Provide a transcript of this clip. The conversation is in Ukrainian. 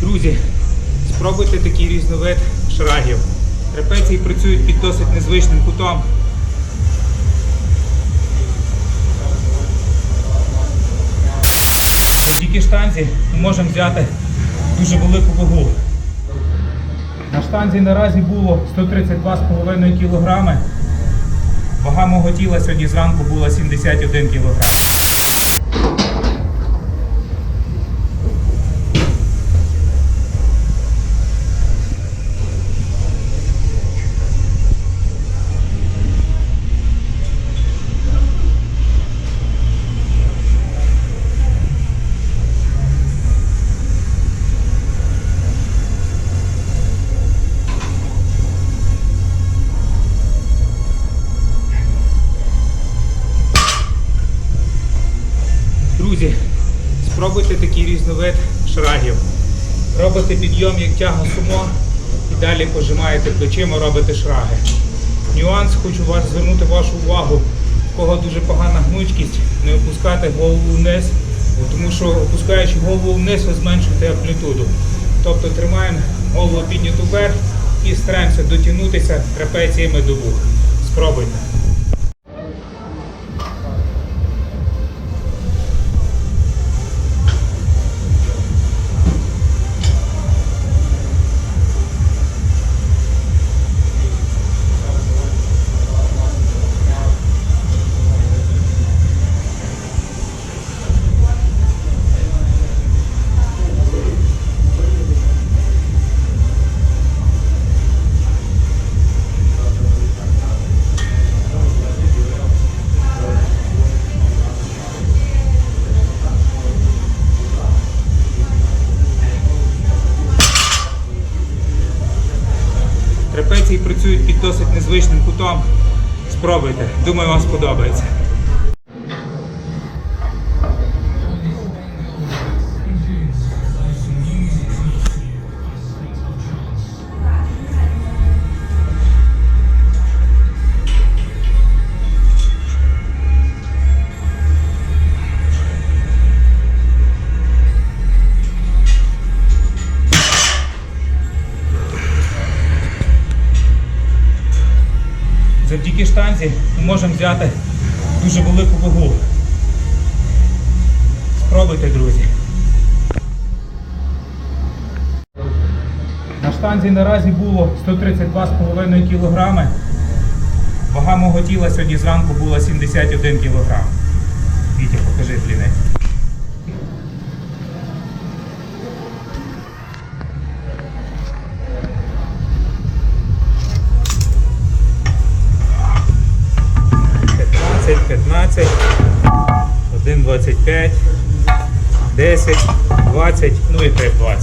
Друзі, спробуйте такий різновид шрагів. Трапеції працюють під досить незвичним кутом. Завдяки штанзі ми можемо взяти дуже велику вагу. На штанзі наразі було 132,5 кг. Вага мого тіла сьогодні зранку була 71 кг. Друзі, спробуйте такий різновид шрагів. Робите підйом як тяга сумо і далі пожимаєте плечима, робите шраги. Нюанс, хочу вас звернути вашу увагу, в кого дуже погана гнучкість, не опускати голову вниз, тому що опускаючи голову вниз, ви зменшуєте амплітуду. Тобто тримаємо голову підняту вверх і стараємося дотягнутися трапеціями до вух. Спробуйте. Трапеції працюють під досить незвичним кутом. Спробуйте. Думаю, вам сподобається. Завдяки штанзі ми можемо взяти дуже велику вагу. Спробуйте, друзі. На штанзі наразі було 132,5 кг. Вага мого тіла сьогодні зранку була 71 кг. Вітя, покажи блінець. 1,15, 1,25, 10, 20, ну і 3,20.